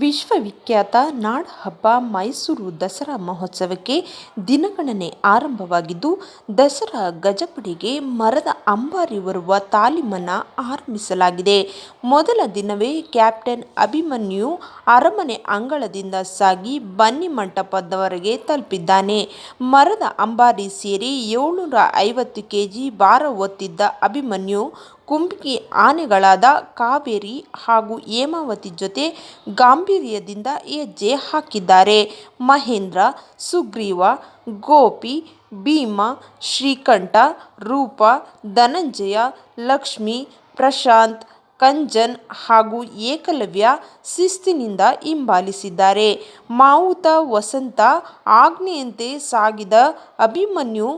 ವಿಶ್ವವಿಖ್ಯಾತ ನಾಡಹಬ್ಬ ಮೈಸೂರು ದಸರಾ ಮಹೋತ್ಸವಕ್ಕೆ ದಿನಗಣನೆ ಆರಂಭವಾಗಿದ್ದು, ದಸರಾ ಗಜಪಡೆಗೆ ಮರದ ಅಂಬಾರಿ ಹೊರುವ ತಾಲೀಮನ್ನು ಆರಂಭಿಸಲಾಗಿದೆ. ಮೊದಲ ದಿನವೇ ಕ್ಯಾಪ್ಟನ್ ಅಭಿಮನ್ಯು ಅರಮನೆ ಅಂಗಳದಿಂದ ಸಾಗಿ ಬನ್ನಿ ಮಂಟಪದವರೆಗೆ ತಲುಪಿದ್ದಾನೆ. ಮರದ ಅಂಬಾರಿ ಸೇರಿ ಏಳ್ನೂರ ಐವತ್ತು ಕೆಜಿ ಭಾರ ಹೊತ್ತಿದ್ದ ಅಭಿಮನ್ಯು, ಕುಂಭಿ ಆನೆಗಳಾದ ಕಾವೇರಿ ಹಾಗೂ ಹೇಮಾವತಿ ಜೊತೆ ಗಾಂಭೀರ್ಯದಿಂದ ಹೆಜ್ಜೆ ಹಾಕಿದ್ದಾರೆ. ಮಹೇಂದ್ರ, ಸುಗ್ರೀವ, ಗೋಪಿ, ಭೀಮ, ಶ್ರೀಕಂಠ, ರೂಪ, ಧನಂಜಯ, ಲಕ್ಷ್ಮಿ ಪ್ರಶಾಂತ್ ಕಂಜನ್ ಹಾಗೂ ಏಕಲವ್ಯ ಶಿಸ್ತಿನಿಂದ ಹಿಂಬಾಲಿಸಿದ್ದಾರೆ. ಮಾವುತ ವಸಂತ ಆಜ್ಞೆಯಂತೆ ಸಾಗಿದ ಅಭಿಮನ್ಯು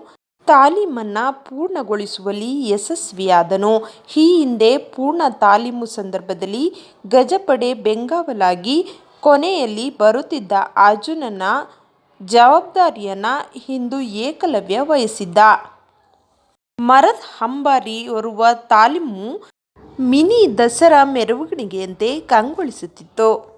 ತಾಲೀಮನ್ನು ಪೂರ್ಣಗೊಳಿಸುವಲ್ಲಿ ಯಶಸ್ವಿಯಾದನು. ಈ ಹಿಂದೆ ಪೂರ್ಣ ತಾಲೀಮು ಸಂದರ್ಭದಲ್ಲಿ ಗಜಪಡೆ ಬೆಂಗಾವಲಾಗಿ ಕೊನೆಯಲ್ಲಿ ಬರುತ್ತಿದ್ದ ಅರ್ಜುನನ ಜವಾಬ್ದಾರಿಯನ್ನು ಹಿಂದು ಏಕಲವ್ಯ ವಹಿಸಿದ್ದ. ಮರದ್ ಅಂಬಾರಿ ಹೊರುವ ತಾಲೀಮು ಮಿನಿ ದಸರಾ ಮೆರವಣಿಗೆಯಂತೆ ಕಂಗೊಳಿಸುತ್ತಿತ್ತು.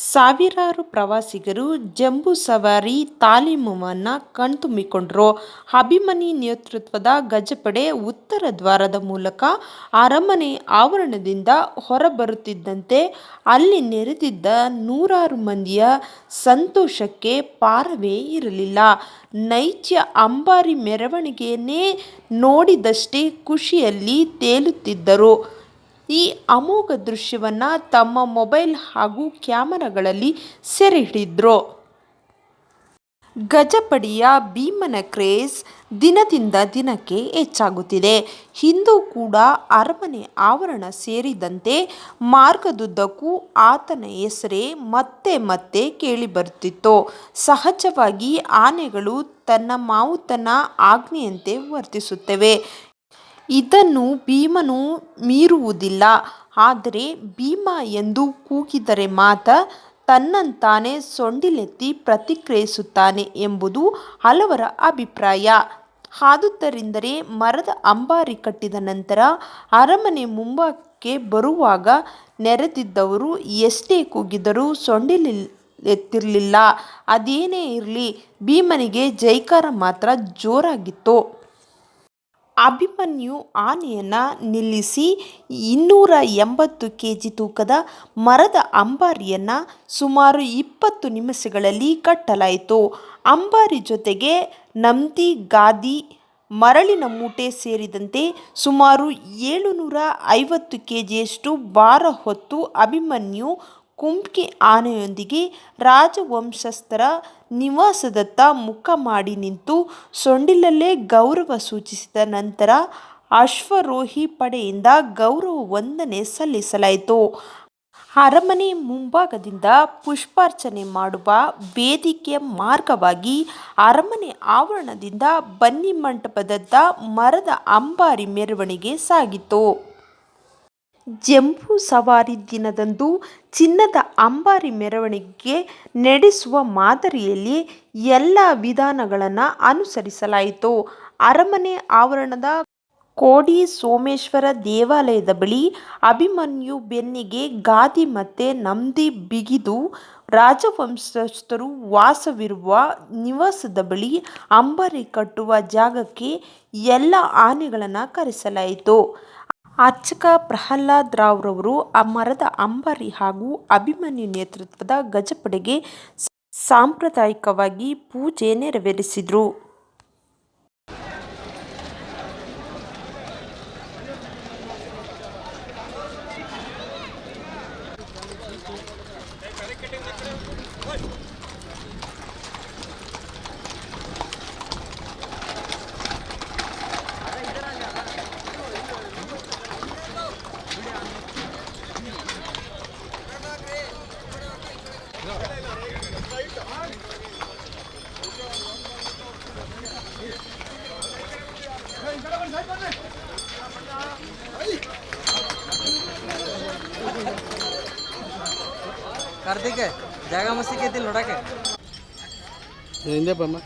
ಸಾವಿರಾರು ಪ್ರವಾಸಿಗರು ಜಂಬೂ ಸವಾರಿ ತಾಲೀಮುವನ್ನು ಕಣ್ತುಂಬಿಕೊಂಡರು. ಅಭಿಮನಿ ನೇತೃತ್ವದ ಗಜಪಡೆ ಉತ್ತರ ದ್ವಾರದ ಮೂಲಕ ಅರಮನೆ ಆವರಣದಿಂದ ಹೊರಬರುತ್ತಿದ್ದಂತೆ ಅಲ್ಲಿ ನೆರೆದಿದ್ದ ನೂರಾರು ಮಂದಿಯ ಸಂತೋಷಕ್ಕೆ ಪಾರವೇ ಇರಲಿಲ್ಲ. ನೈಜ ಅಂಬಾರಿ ಮೆರವಣಿಗೆಯನ್ನೇ ನೋಡಿದಷ್ಟೇ ಖುಷಿಯಲ್ಲಿ ತೇಲುತ್ತಿದ್ದರು. ಈ ಅಮೋಘ ದೃಶ್ಯವನ್ನು ತಮ್ಮ ಮೊಬೈಲ್ ಹಾಗೂ ಕ್ಯಾಮರಾಗಳಲ್ಲಿ ಸೆರೆ ಹಿಡಿದ್ರು ಗಜಪಡಿಯ ಭೀಮನ ಕ್ರೇಜ್ ದಿನದಿಂದ ದಿನಕ್ಕೆ ಹೆಚ್ಚಾಗುತ್ತಿದೆ. ಹಿಂದೂ ಕೂಡ ಅರಮನೆ ಆವರಣ ಸೇರಿದಂತೆ ಮಾರ್ಗದುದ್ದಕ್ಕೂ ಆತನ ಹೆಸರೇ ಮತ್ತೆ ಮತ್ತೆ ಕೇಳಿಬರುತ್ತಿತ್ತು. ಸಹಜವಾಗಿ ಆನೆಗಳು ತನ್ನ ಮಾವುತನ ಆಜ್ಞೆಯಂತೆ ವರ್ತಿಸುತ್ತವೆ. ಇದನ್ನು ಭೀಮನು ಮೀರುವುದಿಲ್ಲ. ಆದರೆ ಭೀಮ ಎಂದು ಕೂಗಿದರೆ ಮಾತ್ರ ತನ್ನಂತಾನೆ ಸೊಂಡಿಲೆತ್ತಿ ಪ್ರತಿಕ್ರಿಯಿಸುತ್ತಾನೆ ಎಂಬುದು ಹಲವರ ಅಭಿಪ್ರಾಯ. ಆದುದರಿಂದಲೇ ಮರದ ಅಂಬಾರಿ ಕಟ್ಟಿದ ನಂತರ ಅರಮನೆ ಮುಂಭಾಗಕ್ಕೆ ಬರುವಾಗ ನೆರೆದಿದ್ದವರು ಎಷ್ಟೇ ಕೂಗಿದರೂ ಸೊಂಡಿಲೆತ್ತಿರಲಿಲ್ಲ. ಅದೇನೇ ಇರಲಿ, ಭೀಮನಿಗೆ ಜೈಕಾರ ಮಾತ್ರ ಜೋರಾಗಿತ್ತು. ಅಭಿಮನ್ಯು ಆನೆಯನ್ನು ನಿಲ್ಲಿಸಿ ಇನ್ನೂರ ಎಂಬತ್ತು ಕೆ ಜಿ ತೂಕದ ಮರದ ಅಂಬಾರಿಯನ್ನು ಸುಮಾರು ಇಪ್ಪತ್ತು ನಿಮಿಷಗಳಲ್ಲಿ ಕಟ್ಟಲಾಯಿತು. ಅಂಬಾರಿ ಜೊತೆಗೆ ನಂದಿ, ಗಾದಿ, ಮರಳಿನ ಮೂಟೆ ಸೇರಿದಂತೆ ಸುಮಾರು ಏಳುನೂರ ಐವತ್ತು ಕೆ ಜಿಯಷ್ಟು ಭಾರ ಹೊತ್ತು ಅಭಿಮನ್ಯು ಕುಂಭಿ ಆನೆಯೊಂದಿಗೆ ರಾಜವಂಶಸ್ಥರ ನಿವಾಸದತ್ತ ಮುಖ ಮಾಡಿ ನಿಂತು ಸೊಂಡಿಲಲ್ಲೇ ಗೌರವ ಸೂಚಿಸಿದ ನಂತರ ಅಶ್ವರೋಹಿ ಪಡೆಯಿಂದ ಗೌರವ ವಂದನೆ ಸಲ್ಲಿಸಲಾಯಿತು. ಅರಮನೆ ಮುಂಭಾಗದಿಂದ ಪುಷ್ಪಾರ್ಚನೆ ಮಾಡುವ ವೇದಿಕೆಯ ಮಾರ್ಗವಾಗಿ ಅರಮನೆ ಆವರಣದಿಂದ ಬನ್ನಿ ಮಂಟಪದತ್ತ ಮರದ ಅಂಬಾರಿ ಮೆರವಣಿಗೆ ಸಾಗಿತು. ಜಂಬೂಸವಾರಿ ದಿನದಂದು ಚಿನ್ನದ ಅಂಬಾರಿ ಮೆರವಣಿಗೆ ನಡೆಸುವ ಮಾದರಿಯಲ್ಲಿ ಎಲ್ಲ ವಿಧಾನಗಳನ್ನು ಅನುಸರಿಸಲಾಯಿತು. ಅರಮನೆ ಆವರಣದ ಕೋಡಿ ಸೋಮೇಶ್ವರ ದೇವಾಲಯದ ಬಳಿ ಅಭಿಮನ್ಯು ಬೆನ್ನಿಗೆ ಗಾದಿ ಮತ್ತೆ ನಂದಿ ಬಿಗಿದು ರಾಜವಂಶಸ್ಥರು ವಾಸವಿರುವ ನಿವಾಸದ ಬಳಿ ಅಂಬಾರಿ ಕಟ್ಟುವ ಜಾಗಕ್ಕೆ ಎಲ್ಲ ಆನೆಗಳನ್ನು ಕರೆಸಲಾಯಿತು. ಅರ್ಚಕ ಪ್ರಹ್ಲಾದ್ ರಾವ್ ರವರು ಮರದ ಅಂಬಾರಿ ಹಾಗೂ ಅಭಿಮನ್ಯು ನೇತೃತ್ವದ ಗಜಪಡೆಗೆ ಸಾಂಪ್ರದಾಯಿಕವಾಗಿ ಪೂಜೆ ನೆರವೇರಿಸಿದರು. ಕಾರ್ತಿಕ್ ಜಾಗ ಮಸ್ತಿಕೈತಿಲ್ಲ ನೋಡಕ್ಕೆ. ಹಿಂದೆ ಬಮ್ಮ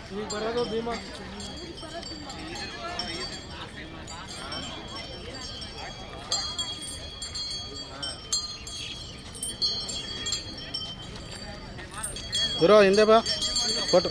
ಗುರು ಹಿಂದೆ ಬಾ ಕೊಟ್ಟು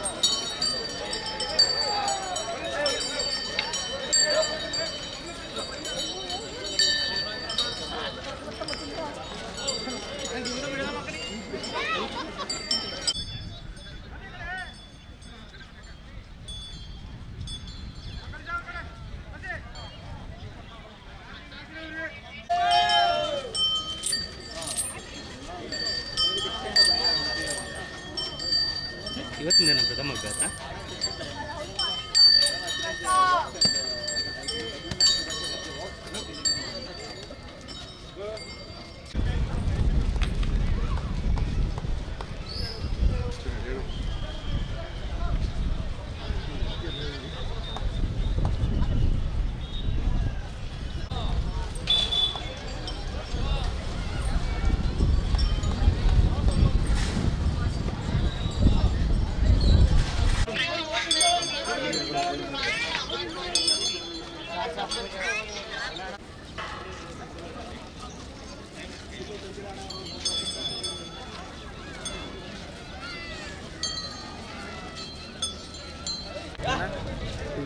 ಇವತ್ತಿನ ದಿನ ಪ್ರಥಮ ಅಭ್ಯಾಸ.